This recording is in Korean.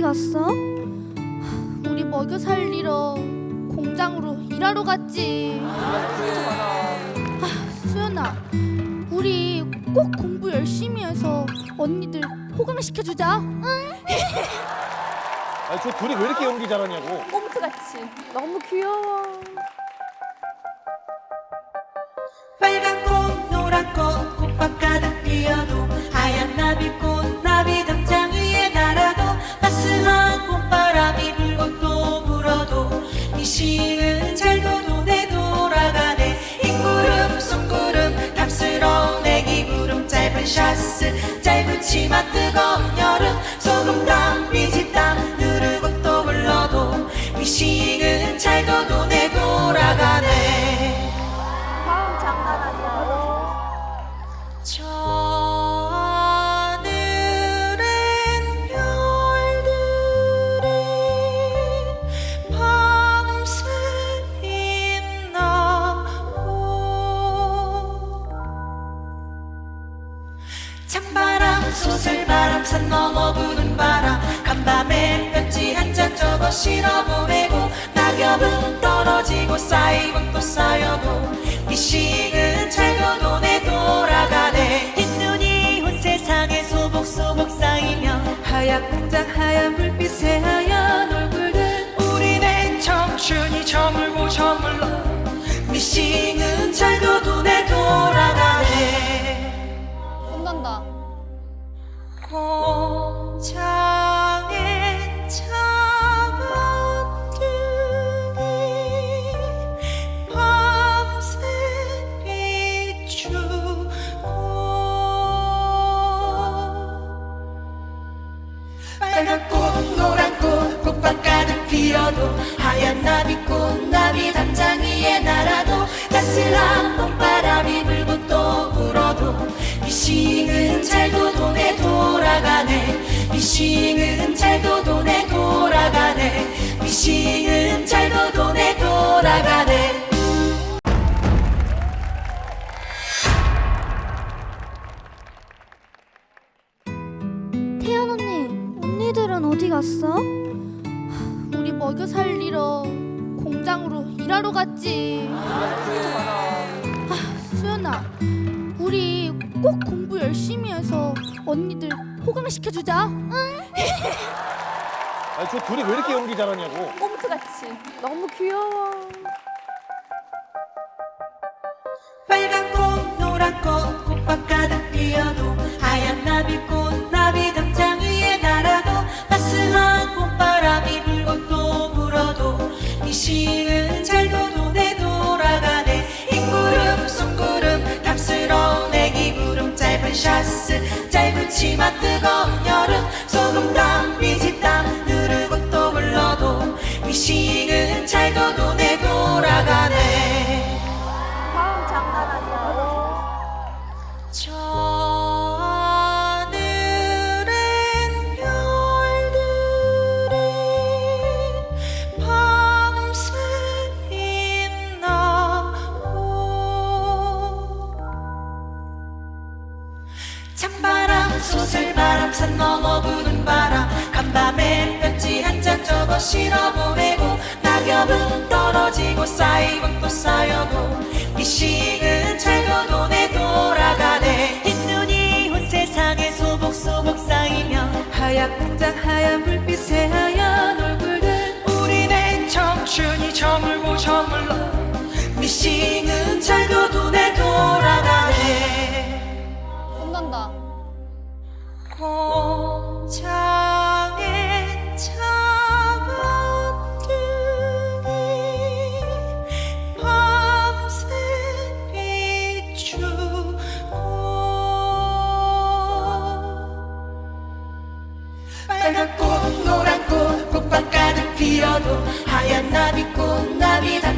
어디 갔어? 우리 먹여 살리러 공장으로 일하러 갔지. 아, 수연아, 우리 꼭 공부 열심히 해서 언니들 호강시켜 주자. 응? 아니 저 둘이 왜 이렇게 연기 잘하냐고. 꼼트같이 너무 귀여워. 치마 뜨거운 여름 소금땀 소슬 바람 산 넘어 부는 바람. 간밤에 편지 한 장 적어 실어 보내고 낙엽은 떨어지고 쌓이고 또이 시은 잘도 돈에 돌아가네. 흰 눈이 온 세상에 소복소복 쌓이면 하얀 공장 하얀 불빛에 하얀 얼굴들. 우리네 청춘이 저물고 저물러 미싱 꽃 노란 꽃 꽃밭 가득 피어도 하얀 나비꽃 나비 담장 위에 날아도 따스한 봄바람이 불고 또 불어도 미싱은 잘도 돈에 돌아가네 미싱은 잘도 돈에 돌아가네 미싱 언니들은 어디 갔어? 우리 먹여 살리러 공장으로 일하러 갔지. 아, 수연아, 우리 꼭 공부 열심히 해서 언니들 호강시켜주자. 응? 아니 저 둘이 왜 이렇게 연기 잘하냐고. 꼼트같이 너무 귀여워. 치마 뜨거운 여름 소금땀 비지땀 흐르고 또 흘러도 이 시은 잘도 돈에 돌아가네 다음 장난 아니야. 실어 보내고 낙엽은 떨어지고 쌓이고 또이 시은 잘도 돈에 돌아가네. 흰 눈이 온 세상에 소복소복 쌓이면 하얀 공장 하얀 불빛에 하얀 얼굴들. 우리네 청춘이 저물고 저물러 미싱은 잘도 돈에 돌아가네. 혼난다. 공장 피어도 하